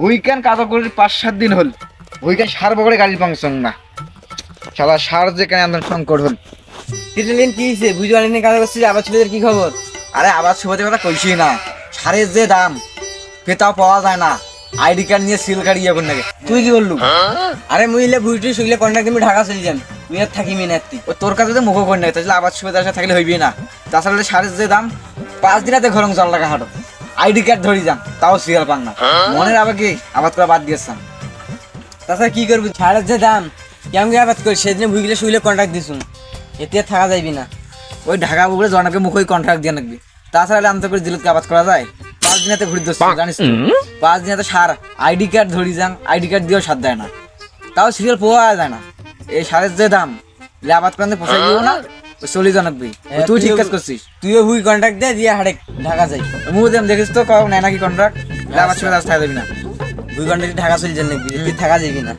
ভুইকান কাজ করে পাঁচ সাত দিন হল। ভুইকান সার বগড়ে গাড়ির ফাংশন না। শালা সার যে কেন আন্দোলন সংকট হল। কিটলিন কি হয়েছে বুঝতে পারিনি কাজ করছিস, আবার ছেলেদের কি খবর? আরে আবার সুবাদের কথা কইছি না। সারের যে দাম পেতাও পাওয়া যায় না। আইডি কার্ড নিয়ে সিল কার্ড ইয়ে করে তুই কি বললু? আরে মুইলে বুইটি শুইলে কন্ট্রাক্ট তুমি ঢাকা চলে যান তুই আর থাকিমি না তুই ও তোর কাছে তো মুখ করে নাই, তাহলে আবার সুবিধার সাথে থাকলে হইবি না। তাছাড়া সারের যে দাম, পাঁচ দিনাতে ঘরং জল টাকা হাঁটো। আইডি কার্ড ধরি যান তাও সিরিয়াল পান না। মনের আবার কি আবাদ করে বাদ দিয়েছেন। তাছাড়া কি করবি? ছাড়ের যে দাম কেমন কি আবাদ করি সেদিনে ভুইলে শুইলে কন্ট্রাক্ট দিছুন। এতে থাকা যাইবি না। ওই ঢাকা বুকলে জনকে মুখই কন্ট্রাক্ট দিয়ে নাকবি তাছাড়া আনতে করে দিলত আবাদ করা যায়? পাঁচ দিনাতে ঘুরি দোষ জানিস তো? পাঁচ দিনাতে সার আইডি কার্ড ধরি যান আইডি কার্ড দিয়েও সার দেয় না। তাও সিরিয়াল পাওয়া যায় না। এই সারের যে দাম আবাদ করতে পোষাই দিব না। চলি ভাই তুই ঠিক কাজ করছিস। তুইও ভুই কন্ট্রাক্ট দে দিয়ে হাড়ে ঢাকা যাই। মুখ দেম দেখিস তো কাউ নেয় নাকি কন্ট্রাক্ট আবার সুবিধা থাকা যাবি না। দুই ঘণ্টা ঢাকা চলে যান নাকি তুই থাকা যাবি না।